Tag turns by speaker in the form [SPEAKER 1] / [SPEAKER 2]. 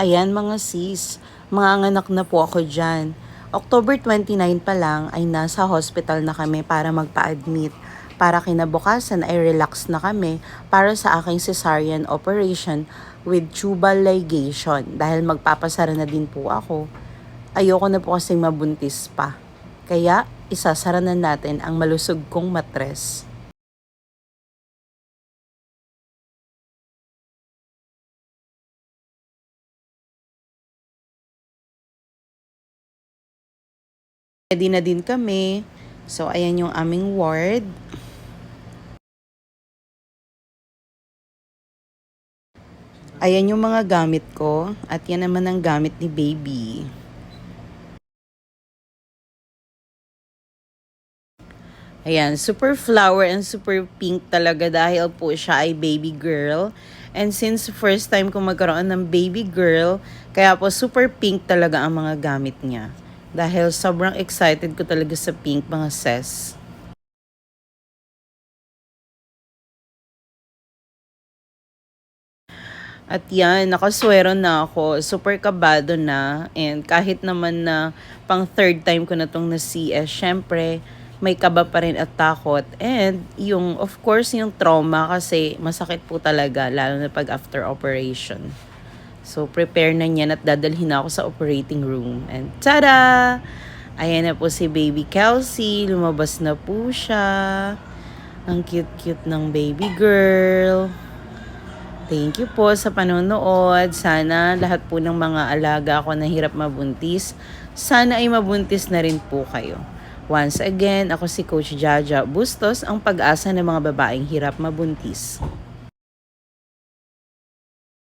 [SPEAKER 1] Ayan mga sis, mga anak na po ako dyan. October 29 pa lang ay nasa hospital na kami para magpa-admit. Para kinabukasan ay relax na kami para sa aking cesarean operation with tubal ligation dahil magpapasara na din po ako. Ayoko na po kasing mabuntis pa. Kaya isasara na natin ang malusog kong matres. Ready na din kami. So, ayan yung aming ward. Ayan yung mga gamit ko. At yan naman ang gamit ni baby. Ayan, super flower and super pink talaga dahil po siya ay baby girl. And since first time ko magkaroon ng baby girl, kaya po super pink talaga ang mga gamit niya. Dahil sobrang excited ko talaga sa pink mga ses. At yan, nakaswero na ako. Super kabado na. And kahit naman na pang third time ko na itong na-CS, syempre, may kaba pa rin at takot. And yung, of course, yung trauma kasi masakit po talaga, lalo na pag after operation. So, prepare na niyan at dadalhin ako sa operating room. And tada! Ayan na po si baby Kelsey. Lumabas na po siya. Ang cute-cute ng baby girl. Thank you po sa panonood. Sana lahat po ng mga alaga ko na hirap mabuntis, sana ay mabuntis na rin po kayo. Once again, ako si Coach Jaja Bustos, ang pag-asa ng mga babaeng hirap mabuntis.